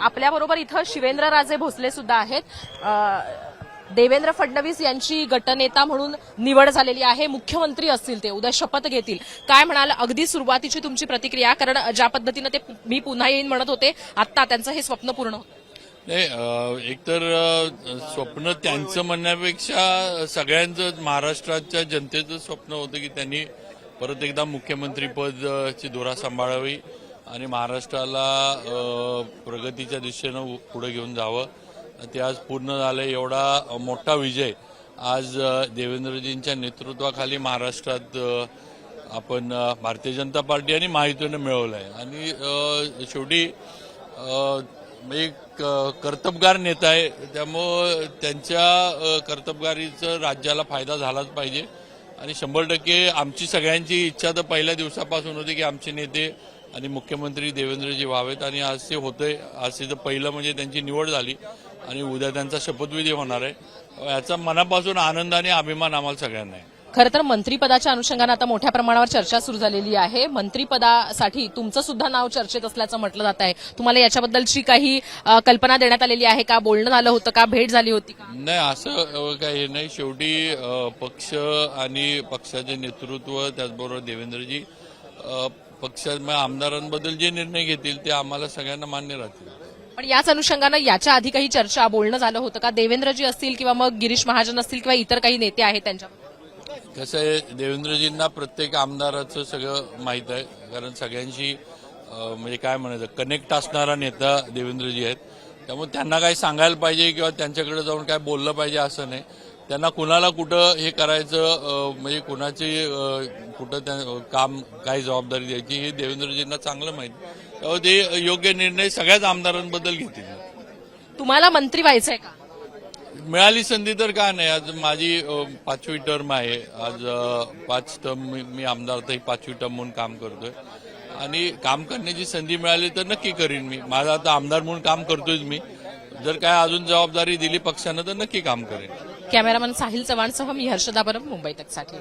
आपल्याबरोबर इथं शिवेंद्रराजे भोसले सुद्धा आहेत. देवेंद्र फडणवीस यांची गटनेता म्हणून निवड झालेली आहे. मुख्यमंत्री असतील ते उद्या शपथ घेतील. काय म्हणाल? अगदी सुरुवातीची तुमची प्रतिक्रिया कारण ज्या पद्धतीनं ते मी पुन्हा येईन म्हणत होते आता त्यांचं हे स्वप्न पूर्ण नाही एकतर स्वप्न त्यांचं म्हणण्यापेक्षा सगळ्यांचं महाराष्ट्राच्या जनतेचं स्वप्न होतं की त्यांनी परत एकदा मुख्यमंत्रीपदची धुरा सांभाळावी. आणि महाराष्ट्राला प्रगतीच्या दिशेनं पुढे घेऊन जावं. ते आज पूर्ण झालं एवढा मोठा विजय. आज देवेंद्रजींच्या नेतृत्वाखाली महाराष्ट्रात आपण भारतीय जनता पार्टी आणि महायुतीनं मिळवलं आहे आणि शेवटी एक कर्तबगार नेता आहे. त्यामुळं त्यांच्या कर्तबगारीचं राज्याला फायदा झालाच पाहिजे. आणि शंभर टक्के आमची सगळ्यांची इच्छा तर पहिल्या दिवसापासून होती की आमचे नेते आणि मुख्यमंत्री देवेंद्रजी व्हावेत आणि आज ते होतंय. आज तिथं पहिलं म्हणजे त्यांची निवड झाली आणि उद्या त्यांचा शपथविधी होणार आहे. याचा मनापासून आनंद आणि अभिमान आम्हाला सगळ्यांना आहे. खरं तर मंत्रिपदाच्या अनुषंगानं आता मोठ्या प्रमाणावर चर्चा सुरू झालेली आहे. मंत्रिपदासाठी तुमचं सुद्धा नाव चर्चेत असल्याचं म्हटलं जात आहे. तुम्हाला याच्याबद्दलची काही कल्पना देण्यात आलेली आहे का? बोलणं झालं होतं का? भेट झाली होती नाही असं काही नाही. शेवटी पक्ष आणि पक्षाचे नेतृत्व त्याचबरोबर देवेंद्रजी अ, पक्षात आमदारांबद्दल जे निर्णय घेतील ते आम्हाला सगळ्यांना मान्य राहतील. पण याच अनुषंगानं याच्या आधी काही चर्चा बोलणं झालं होतं का? देवेंद्रजी असतील किंवा मग गिरीश महाजन असतील किंवा इतर काही नेते आहेत त्यांच्या कसं आहे देवेंद्रजींना प्रत्येक आमदाराचं सगळं माहीत आहे. कारण सगळ्यांशी म्हणजे काय म्हणायचं कनेक्ट असणारा नेता देवेंद्रजी आहेत. त्यामुळे त्यांना काही सांगायला पाहिजे किंवा त्यांच्याकडे जाऊन काय बोललं पाहिजे असं नाही. त्यांना कुणाला कुठं हे करायचं म्हणजे कुणाची कुठं त्या काम काय जबाबदारी द्यायची हे देवेंद्रजींना चांगलं माहिती. त्यामुळे ते योग्य निर्णय सगळ्याच आमदारांबद्दल घेतील. तुम्हाला मंत्री व्हायचंय का? मिळाली संधी तर काय नाही? आज माझी पाचवी टर्म आहे. आज पाच टर्म मी- आमदार तर ही पाचवी टर्म म्हणून काम करतोय. आणि काम करण्याची संधी मिळाली तर नक्की करीन मी. माझा आता आमदार म्हणून काम करतोय मी. जर काय अजून जबाबदारी दिली पक्षानं तर नक्की काम करेन. कॅमेरामन साहिल चव्हाणसह मी हर्षदा परब मुंबई तकसाठी